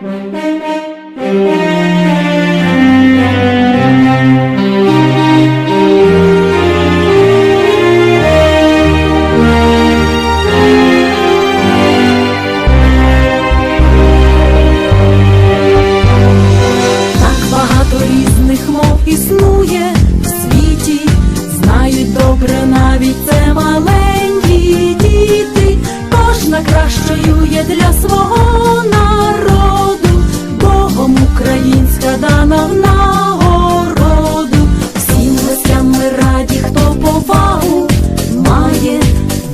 Так багато різних мов існує українська дана в нагороду. Всім гостям ми раді, хто повагу має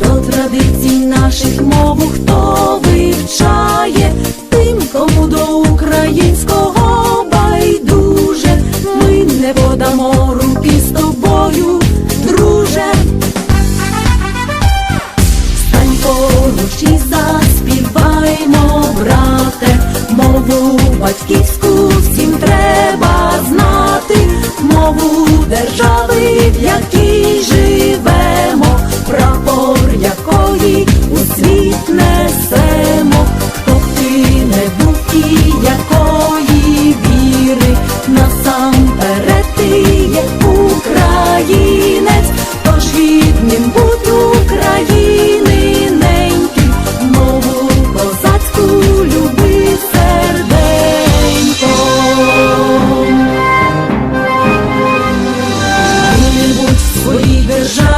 до традицій наших мову, хто вивчає тим, кому до українського байдуже, ми не подамо руки з тобою, друже. Стань поруч і заспіваймо, брате, мову батьківську держави, в якій живемо, прапор якої у світ несемо, хто б ти не був і якої віри, насамперед ти є українець, тож гідним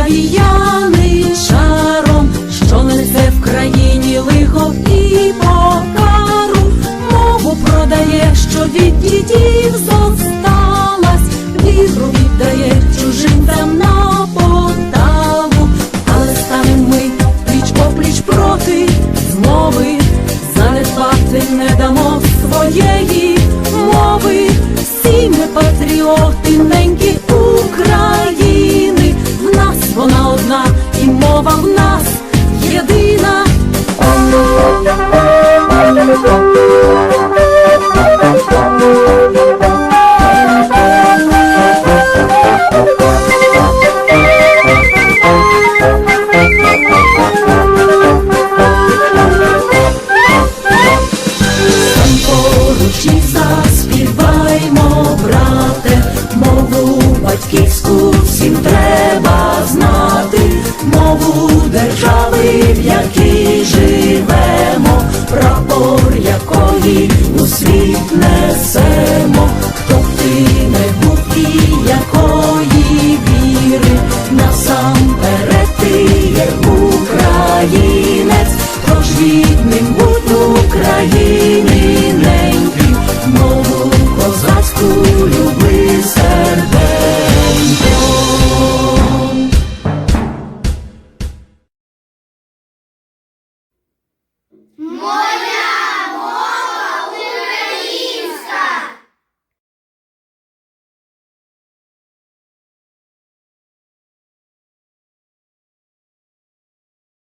державі шаром, що несе в країні лихо і покару, мову продає, що від дідів зосталась, віру батьківську всім треба знати, мову держави, в якій живемо, прапор якої у світ несемо,